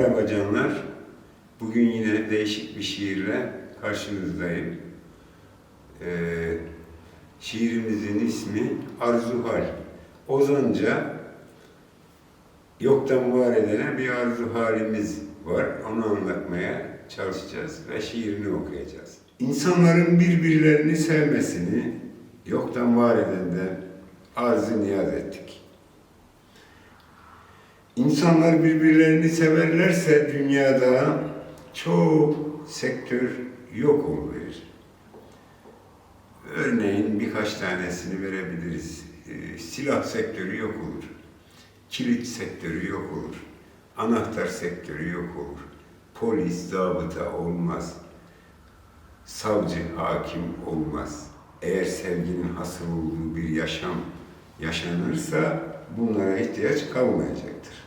acanlar. Bugün yine değişik bir şiirle karşınızdayım. Ee, şiirimizin ismi Arzuhal. Ozanca yoktan var edilen bir arzu halimiz var. Onu anlatmaya çalışacağız ve şiirini okuyacağız. İnsanların birbirlerini sevmesini yoktan var edenden arz-ı niyaz ettik. İnsanlar birbirlerini severlerse dünyada çoğu sektör yok oluverir. Örneğin birkaç tanesini verebiliriz. Ee, silah sektörü yok olur. Kilit sektörü yok olur. Anahtar sektörü yok olur. Polis, zabıta olmaz. Savcı, hakim olmaz. Eğer sevginin hasıl olduğu bir yaşam yaşanırsa bunlara ihtiyaç kalmayacaktır.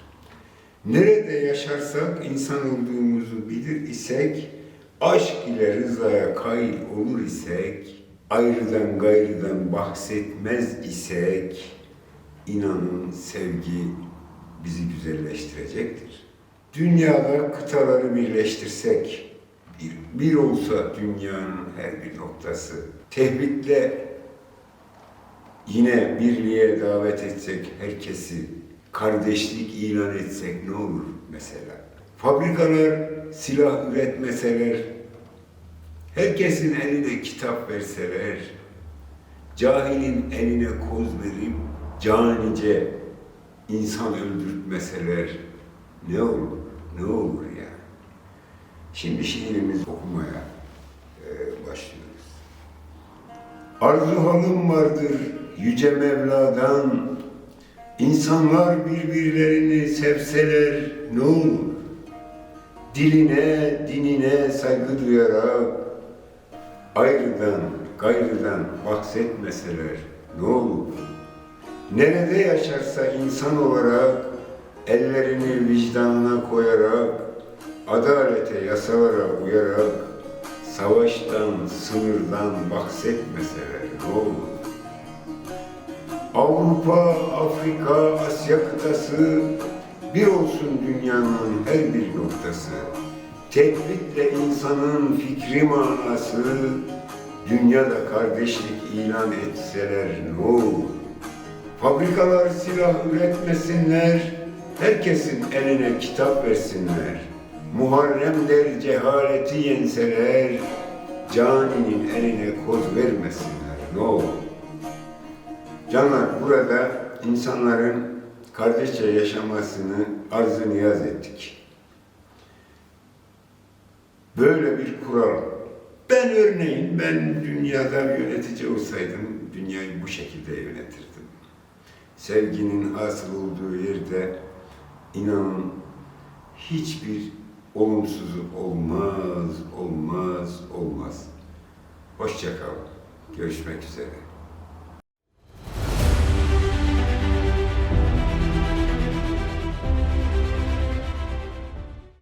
Nerede yaşarsak insan olduğumuzu bilir isek, aşk ile rızaya kail olur isek, ayrıdan gayrıdan bahsetmez isek, inanın sevgi bizi güzelleştirecektir. Dünyada kıtaları birleştirsek, bir, bir olsa dünyanın her bir noktası, tehbitle yine birliğe davet etsek herkesi, kardeşlik ilan etsek ne olur mesela? Fabrikalar silah üretmeseler, herkesin eline kitap verseler, cahilin eline koz verip canice insan öldürtmeseler ne olur? Ne olur yani? Şimdi şiirimizi okumaya e, başlıyoruz. Arzu halım vardır yüce Mevla'dan İnsanlar birbirlerini sevseler ne olur? Diline, dinine saygı duyarak ayrıdan, gayrıdan bahsetmeseler ne olur? Nerede yaşarsa insan olarak ellerini vicdanına koyarak adalete, yasalara uyarak savaştan, sınırdan bahsetmeseler ne olur? Avrupa, Afrika, Asya kıtası bir olsun dünyanın her bir noktası. Teklitle insanın fikri manası dünyada kardeşlik ilan etseler ne olur? Fabrikalar silah üretmesinler, herkesin eline kitap versinler. Muharrem der cehaleti yenseler, caninin eline koz vermesinler ne olur? Canlar burada insanların kardeşçe yaşamasını arz-ı niyaz ettik. Böyle bir kural. Ben örneğin ben dünyada bir yönetici olsaydım dünyayı bu şekilde yönetirdim. Sevginin hasıl olduğu yerde inanın hiçbir olumsuzluk olmaz, olmaz, olmaz. Hoşça kal. Görüşmek üzere.